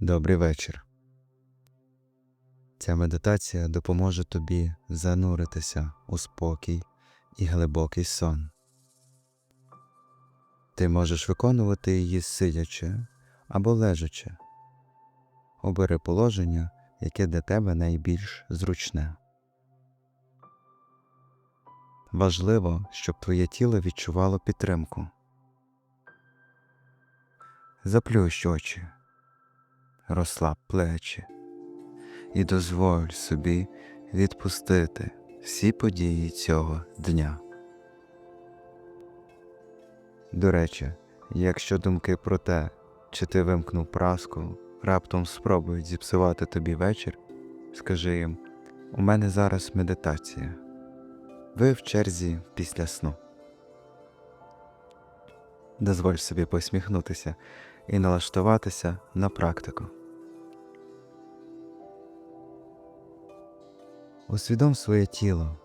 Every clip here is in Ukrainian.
Добрий вечір. Ця медитація допоможе тобі зануритися у спокій і глибокий сон. Ти можеш виконувати її сидячи або лежачи. Обери положення, яке для тебе найбільш зручне. Важливо, щоб твоє тіло відчувало підтримку. Заплющ очі розслаб плечі і дозволь собі відпустити всі події цього дня. До речі, якщо думки про те, чи ти вимкнув праску, раптом спробують зіпсувати тобі вечір, скажи їм у мене зараз медитація. Ви в черзі після сну. Дозволь собі посміхнутися і налаштуватися на практику. Усвідом своє тіло.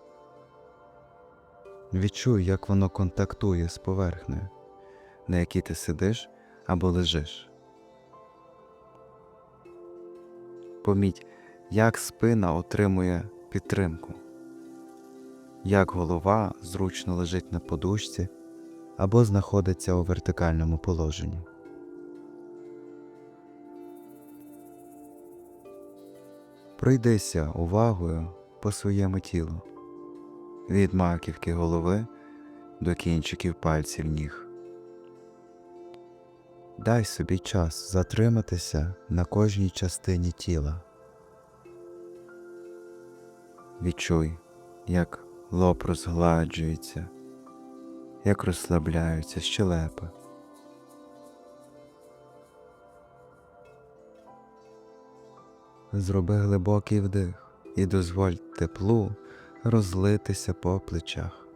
Відчуй, як воно контактує з поверхнею, на якій ти сидиш або лежиш. Поміть, як спина отримує підтримку, як голова зручно лежить на подушці або знаходиться у вертикальному положенні. Пройдися увагою по своєму тілу від маківки голови до кінчиків пальців ніг. Дай собі час затриматися на кожній частині тіла. Відчуй, як лоб розгладжується, як розслабляються щелепи. Зроби глибокий вдих і дозволь теплу розлитися по плечах.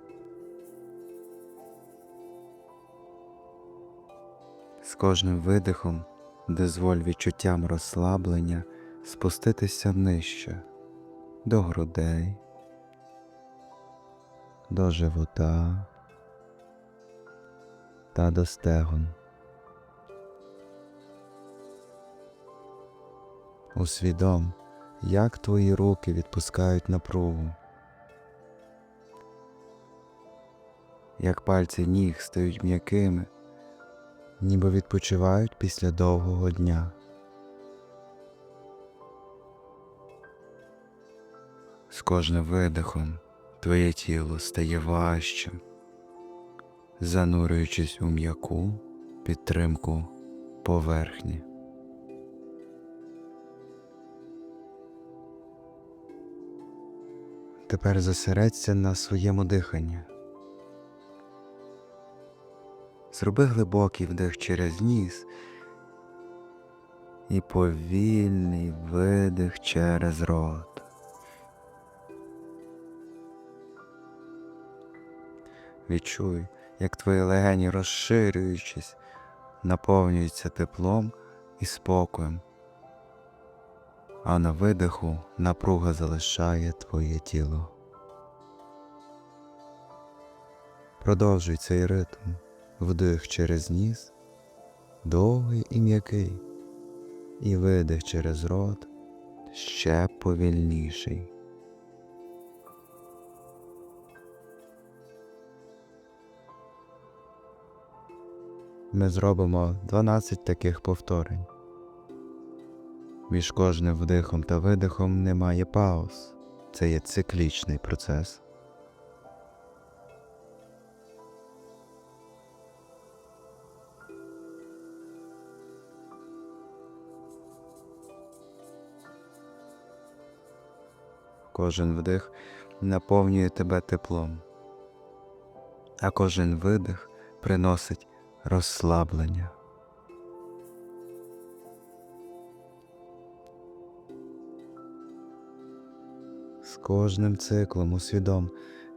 З кожним видихом дозволь відчуттям розслаблення спуститися нижче до грудей, до живота та до стегон. Усвідом, як твої руки відпускають напругу, як пальці ніг стають м'якими, ніби відпочивають після довгого дня. З кожним видихом твоє тіло стає важчим, занурюючись у м'яку підтримку поверхні. Тепер зосередься на своєму диханні. Зроби глибокий вдих через ніс і повільний видих через рот. Відчуй, як твої легені, розширюючись, наповнюються теплом і спокоєм, а на видиху напруга залишає твоє тіло. Продовжуй цей ритм, вдих через ніс, довгий і м'який, і видих через рот ще повільніший. Ми зробимо 12 таких повторень. Між кожним вдихом та видихом немає пауз. Це є циклічний процес. Кожен вдих наповнює тебе теплом, а кожен видих приносить розслаблення. З кожним циклом усвідом,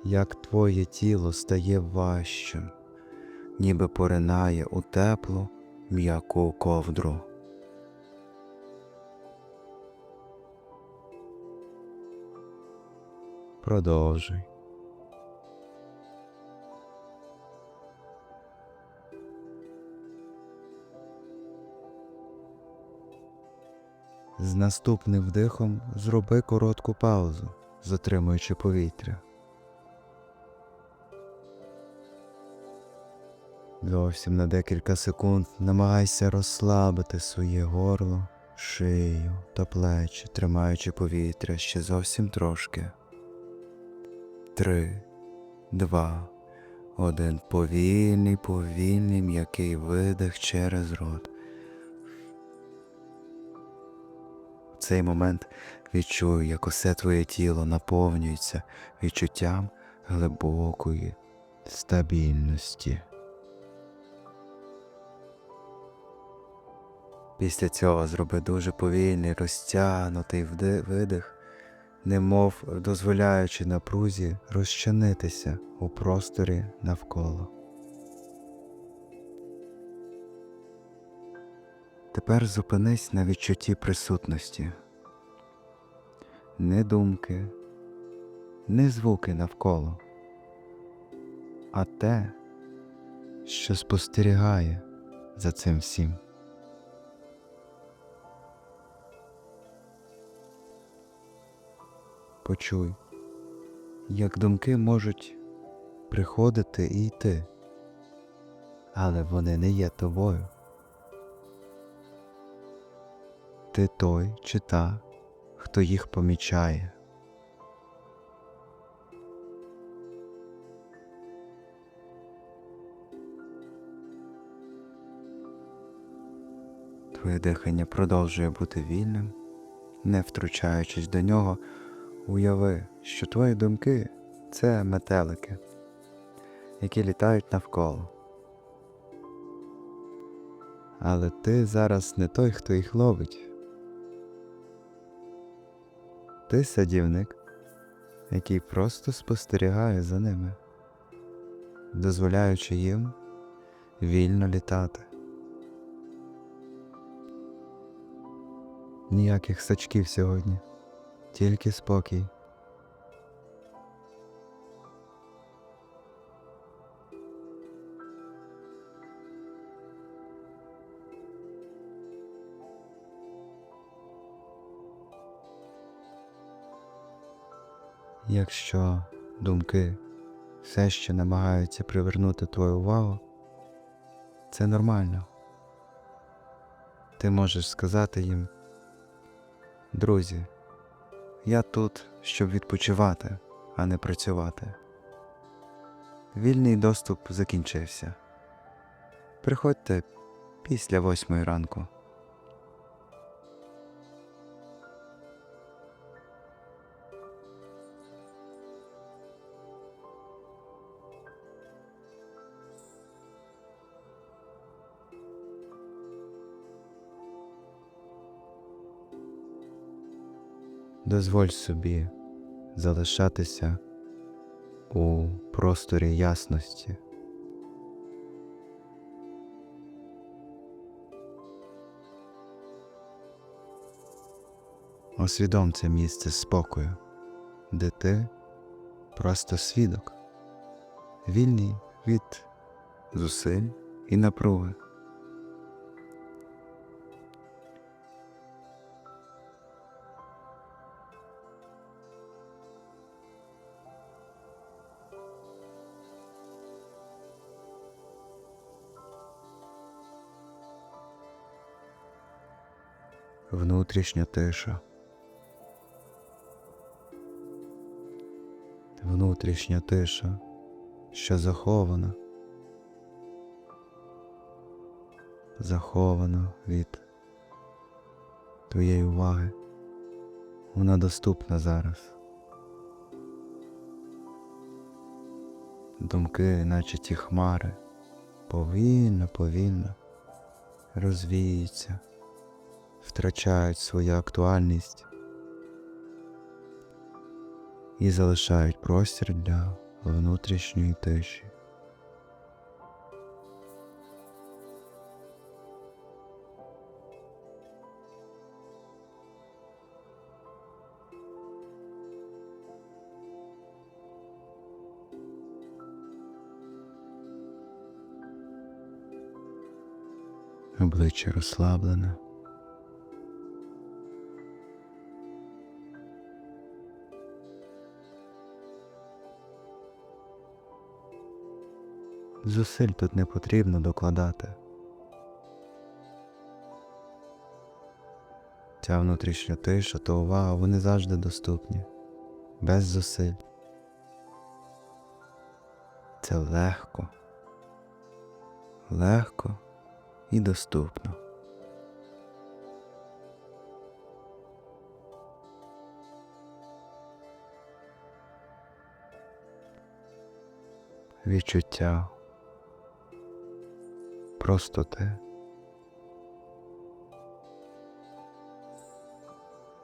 як твоє тіло стає важчим, ніби поринає у теплу м'яку ковдру. Продовжуй. З наступним вдихом зроби коротку паузу, затримуючи повітря. Зовсім на декілька секунд намагайся розслабити своє горло, шию та плечі, тримаючи повітря ще зовсім трошки. Три, два, один. Повільний, повільний м'який видих через рот. В цей момент відчуй, як усе твоє тіло наповнюється відчуттям глибокої стабільності. Після цього зроби дуже повільний, розтягнутий видих, немов дозволяючи напрузі розчинитися у просторі навколо. Тепер зупинись на відчутті присутності. Не думки, не звуки навколо, а те, що спостерігає за цим всім. Почуй, як думки можуть приходити і йти, але вони не є тобою. Ти той чи та, хто їх помічає. Твоє дихання продовжує бути вільним, не втручаючись до нього, уяви, що твої думки це метелики, які літають навколо. Але ти зараз не той, хто їх ловить. Ти садівник, який просто спостерігає за ними, дозволяючи їм вільно літати. Ніяких сачків сьогодні, тільки спокій. Якщо думки все ще намагаються привернути твою увагу, це нормально. Ти можеш сказати їм, друзі, я тут, щоб відпочивати, а не працювати. Вільний доступ закінчився. Приходьте після восьмої ранку. Дозволь собі залишатися у просторі ясності. Освідом це місце спокою, де ти просто свідок, вільний від зусиль і напруги. Внутрішня тиша. Внутрішня тиша, що захована, захована від твоєї уваги. Вона доступна зараз. Думки, наче ті хмари, повільно, повільно розвіються втрачають свою актуальність і залишають простір для внутрішньої тиші. Обличчя розслаблене. Зусиль тут не потрібно докладати. Ця внутрішня тиша та увага вони завжди доступні, без зусиль. Це легко, легко і доступно. Відчуття простоти.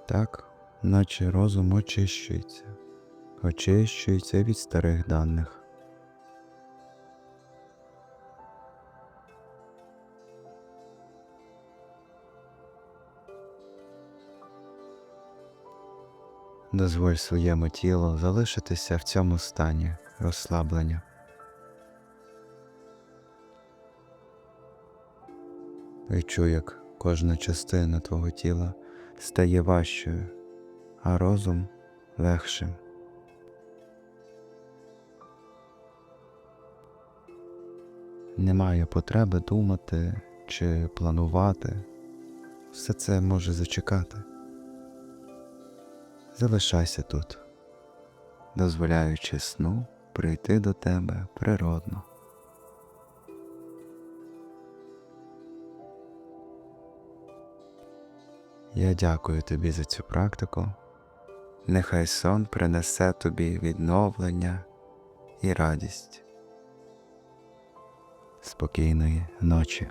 Так, наче розум очищується, очищується від старих даних. Дозволь своєму тілу залишитися в цьому стані розслаблення. Відчуй, як кожна частина твого тіла стає важчою, а розум легшим. Немає потреби думати чи планувати. Все це може зачекати. Залишайся тут, дозволяючи сну прийти до тебе природно. Я дякую тобі за цю практику. Нехай сон принесе тобі відновлення і радість. Спокійної ночі.